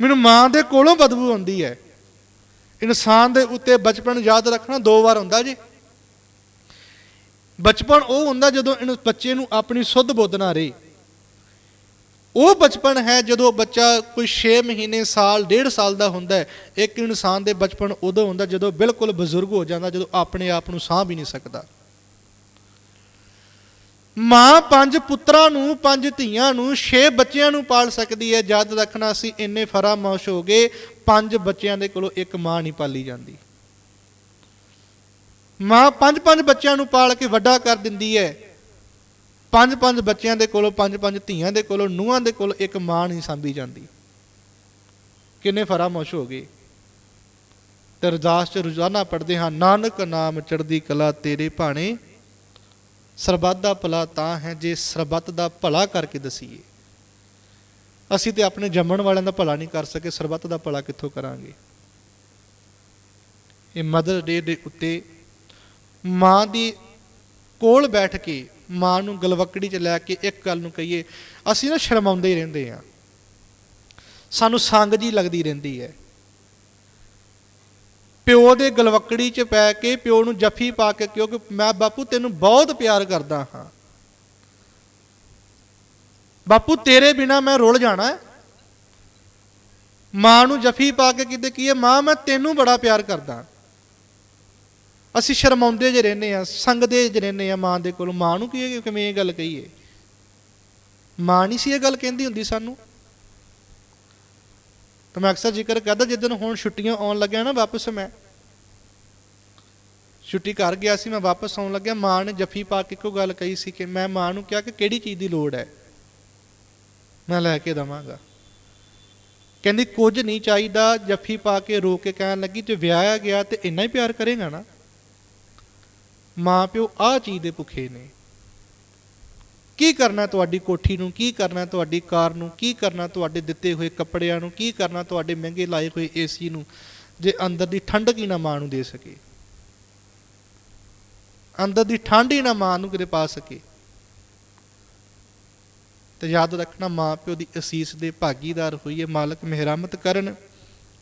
Speaker 1: ਮੈਨੂੰ ਮਾਂ ਦੇ ਕੋਲੋਂ ਬਦਬੂ ਆਉਂਦੀ ਹੈ। ਇਨਸਾਨ ਦੇ ਉੱਤੇ ਬਚਪਨ ਯਾਦ ਰੱਖਣਾ ਦੋ ਵਾਰ ਹੁੰਦਾ ਜੀ। ਬਚਪਨ ਉਹ ਹੁੰਦਾ ਜਦੋਂ ਇਨ ਬੱਚੇ ਨੂੰ ਆਪਣੀ ਸੁੱਧ ਬੁੱਧ ਨਾ ਰਹੇ। ਉਹ ਬਚਪਨ ਹੈ ਜਦੋਂ ਬੱਚਾ ਕੋਈ 6 ਮਹੀਨੇ, ਸਾਲ, ਡੇਢ ਸਾਲ ਦਾ ਹੁੰਦਾ ਹੈ। ਇੱਕ ਇਨਸਾਨ ਦੇ ਬਚਪਨ ਉਦੋਂ ਹੁੰਦਾ ਜਦੋਂ ਬਿਲਕੁਲ ਬਜ਼ੁਰਗ ਹੋ ਜਾਂਦਾ, ਜਦੋਂ ਆਪਣੇ ਆਪ ਨੂੰ ਸਾਂਭ ਹੀ ਨਹੀਂ ਸਕਦਾ। ਮਾਂ ਪੰਜ ਪੁੱਤਰਾਂ ਨੂੰ, ਪੰਜ ਧੀਆਂ ਨੂੰ, ਛੇ ਬੱਚਿਆਂ ਨੂੰ ਪਾਲ ਸਕਦੀ ਹੈ। ਯਾਦ ਰੱਖਣਾ ਸੀ ਇੰਨੇ ਫਰਾਮੋਸ਼ ਹੋ ਗਏ, ਪੰਜ ਬੱਚਿਆਂ ਦੇ ਕੋਲੋਂ ਇੱਕ ਮਾਂ ਨਹੀਂ ਪਾਲੀ ਜਾਂਦੀ। ਮਾਂ ਪੰਜ ਪੰਜ ਬੱਚਿਆਂ ਨੂੰ ਪਾਲ ਕੇ ਵੱਡਾ ਕਰ ਦਿੰਦੀ ਹੈ। ਪੰਜ ਪੰਜ ਬੱਚਿਆਂ ਦੇ ਕੋਲੋਂ, ਪੰਜ ਪੰਜ ਧੀਆਂ ਦੇ ਕੋਲੋਂ, ਨੂੰਹਾਂ ਦੇ ਕੋਲੋਂ ਇੱਕ ਮਾਂ ਨਹੀਂ ਸੰਭੀ ਜਾਂਦੀ। ਕਿੰਨੇ ਫਰਾਮੋਸ਼ ਹੋ ਗਏ। ਤੇ ਅਰਦਾਸ ਚ ਰੋਜ਼ਾਨਾ ਪੜ੍ਹਦੇ ਹਾਂ, ਨਾਨਕ ਨਾਮ ਚੜ੍ਹਦੀ ਕਲਾ ਤੇਰੇ ਭਾਣੇ। ਸਰਬੱਤ ਦਾ ਭਲਾ ਤਾਂ ਹੈ ਜੇ ਸਰਬੱਤ ਦਾ ਭਲਾ ਕਰਕੇ ਦਸੀਏ। ਅਸੀਂ ਤੇ ਆਪਣੇ ਜੰਮਣ ਵਾਲਿਆਂ ਦਾ ਭਲਾ ਨਹੀਂ ਕਰ ਸਕੇ, ਸਰਬੱਤ ਦਾ ਭਲਾ ਕਿੱਥੋਂ ਕਰਾਂਗੇ? ਇਹ ਮਦਰ ਡੇ ਦੇ ਉੱਤੇ ਮਾਂ ਦੀ ਕੋਲ ਬੈਠ ਕੇ ਮਾਂ ਨੂੰ ਗਲਵਕੜੀ 'ਚ ਲੈ ਕੇ ਇੱਕ ਗੱਲ ਨੂੰ ਕਹੀਏ, ਅਸੀਂ ਨਾ ਸ਼ਰਮਾਉਂਦੇ ਹੀ ਰਹਿੰਦੇ ਆ ਸਾਨੂੰ ਸੰਗ ਜੀ ਲੱਗਦੀ ਰਹਿੰਦੀ ਹੈ। ਪਿਓ ਦੇ ਗਲਵਕੜੀ 'ਚ ਪੈ ਕੇ ਪਿਓ ਨੂੰ ਜੱਫੀ ਪਾ ਕੇ ਕਿਉਂਕਿ ਮੈਂ ਬਾਪੂ ਤੈਨੂੰ ਬਹੁਤ ਪਿਆਰ ਕਰਦਾ ਹਾਂ। ਬਾਪੂ ਤੇਰੇ ਬਿਨਾ ਮੈਂ ਰੁਲ ਜਾਣਾ ਹੈ। ਮਾਂ ਨੂੰ ਜੱਫੀ ਪਾ ਕੇ ਕਿਤੇ ਕੀ ਹੈ, ਮਾਂ, ਮੈਂ ਤੈਨੂੰ ਬੜਾ ਪਿਆਰ ਕਰਦਾ। ਅਸੀਂ ਸ਼ਰਮਾਉਂਦੇ ਜੇ ਰਹਿੰਦੇ ਆ ਸੰਗਦੇ ਜੇ ਰਹਿੰਦੇ ਆ ਮਾਂ ਦੇ ਕੋਲ। ਮਾਂ ਨੂੰ ਕੀ ਕਿਵੇਂ ਇਹ ਗੱਲ ਕਹੀਏ? ਮਾਂ ਨਹੀਂ ਸੀ ਇਹ ਗੱਲ ਕਹਿੰਦੀ ਹੁੰਦੀ ਸਾਨੂੰ? ਤਾਂ ਮੈਂ ਅਕਸਰ ਜ਼ਿਕਰ ਕਰਦਾ ਜਿੱਦਣ ਹੁਣ ਛੁੱਟੀਆਂ ਆਉਣ ਲੱਗਿਆ ਨਾ ਵਾਪਸ ਮੈਂ। ਛੁੱਟੀ ਕਰ ਗਿਆ ਸੀ, ਮੈਂ ਵਾਪਸ ਆਉਣ ਲੱਗਿਆ। ਮਾਂ ਨੇ ਜੱਫੀ ਪਾ ਕੇ ਇੱਕੋ ਗੱਲ ਕਹੀ ਸੀ ਕਿ ਮੈਂ ਮਾਂ ਨੂੰ ਕਿਹਾ ਕਿ ਕਿਹੜੀ ਚੀਜ਼ ਦੀ ਲੋੜ ਹੈ? ਮੈਂ ਲੈ ਕੇ ਦਵਾਂਗਾ। ਕਹਿੰਦੀ, ਕੁਝ ਨਹੀਂ ਚਾਹੀਦਾ। ਜੱਫੀ ਪਾ ਕੇ ਰੋ ਕੇ ਕਹਿਣ ਲੱਗੀ ਤੇ ਵਿਆਹਿਆ ਗਿਆ ਤੇ ਇੰਨਾ ਹੀ ਪਿਆਰ ਕਰੇਗਾ ਨਾ? ਮਾਂ ਪਿਓ, ਆਹ ਚੀਜ਼ ਦੇ ਭੁੱਖੇ ਨੇ। ਕੀ ਕਰਨਾ ਤੁਹਾਡੀ ਕੋਠੀ ਨੂੰ? ਕੀ ਕਰਨਾ ਤੁਹਾਡੀ ਕਾਰ ਨੂੰ? ਕੀ ਕਰਨਾ ਤੁਹਾਡੇ ਦਿੱਤੇ ਹੋਏ ਕੱਪੜਿਆਂ ਨੂੰ? ਕੀ ਕਰਨਾ ਤੁਹਾਡੇ ਮਹਿੰਗੇ ਲਾਏ ਹੋਏ ਏਸੀ ਨੂੰ? ਜੇ ਅੰਦਰ ਦੀ ਠੰਡਕ ਹੀ ਨਾ ਮਾਂ ਨੂੰ ਦੇ ਸਕੇ? ਅੰਦਰ ਦੀ ਠੰਡ ਹੀ ਨਾ ਮਾਂ ਨੂੰ ਕਿਤੇ ਪਾ ਸਕੇ? ਤੇ ਯਾਦ ਰੱਖਣਾ, ਮਾਂ ਪਿਓ ਦੀ ਅਸੀਸ ਦੇ ਭਾਗੀਦਾਰ ਹੋਈਏ, ਮਾਲਕ ਮਿਹਰਮਤ ਕਰਨ,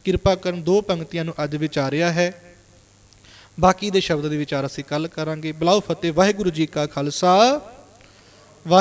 Speaker 1: ਕਿਰਪਾ ਕਰਨ, ਦੋ ਪੰਕਤੀਆਂ ਨੂੰ ਅੱਜ ਵਿਚਾਰਿਆ ਹੈ। ਬਾਕੀ ਦੇ ਸ਼ਬਦ ਦੇ ਵਿਚਾਰ ਅਸੀਂ ਕੱਲ ਕਰਾਂਗੇ। ਬਲਾਉ ਫਤਿਹ, ਵਾਹਿਗੁਰੂ ਜੀ ਕਾ ਖਾਲਸਾ।